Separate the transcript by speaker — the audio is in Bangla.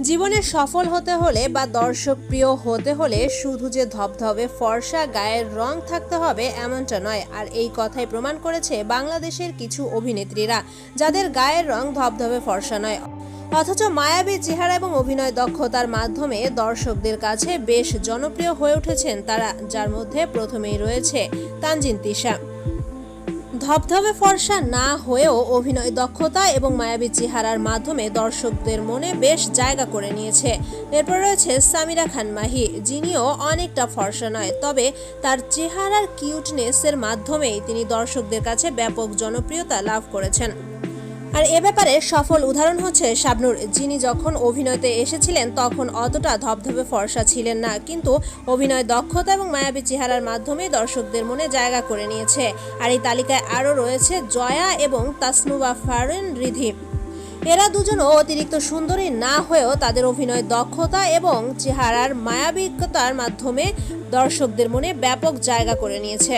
Speaker 1: জীবনে সফল হতে হলে বা দর্শক প্রিয় হতে হলে শুধু যে ধবধবে ফর্সা গায়ের রং থাকতে হবে এমনটা নয়। আর এই কথাই প্রমাণ করেছে বাংলাদেশের কিছু অভিনেত্রীরা যাদের গায়ের রং ধবধবে ফর্সা নয়। অথচ মায়াবী চেহারা এবং অভিনয় দক্ষতার মাধ্যমে দর্শকদের কাছে বেশ জনপ্রিয় হয়ে উঠেছেন তারা, যার মধ্যে প্রথমেই রয়েছে তানজিন তিশা। ধবধবে ফর্সা না হয়েও অভিনয় দক্ষতা এবং মায়াবী চেহারার মাধ্যমে দর্শকদের মনে বেশ জায়গা করে নিয়েছে। এরপর রয়েছে সামিরা খান মাহি, যিনিও অনেকটা ফর্সা নয়, তবে তার চেহারার কিউটনেসের মাধ্যমেই তিনি দর্শকদের কাছে ব্যাপক জনপ্রিয়তা লাভ করেছেন। আর এ ব্যাপারে সফল উদাহরণ হচ্ছে শাবনুর। যিনি যখন অভিনয়তে এসেছিলেন, তখন অতটা ধবধবে ফর্সা ছিলেন না, কিন্তু অভিনয় দক্ষতা এবং মায়াবী চেহারার মাধ্যমে দর্শকদের মনে জায়গা করে নিয়েছে। আর এই তালিকায় আরও রয়েছে জয়া এবং তাসনুবা ফারেন রিধি। এরা দুজনও অতিরিক্ত সুন্দরী না হয়েও তাদের অভিনয় দক্ষতা এবং চেহারার মায়াবিকতার মাধ্যমে দর্শকদের মনে ব্যাপক জায়গা করে নিয়েছে।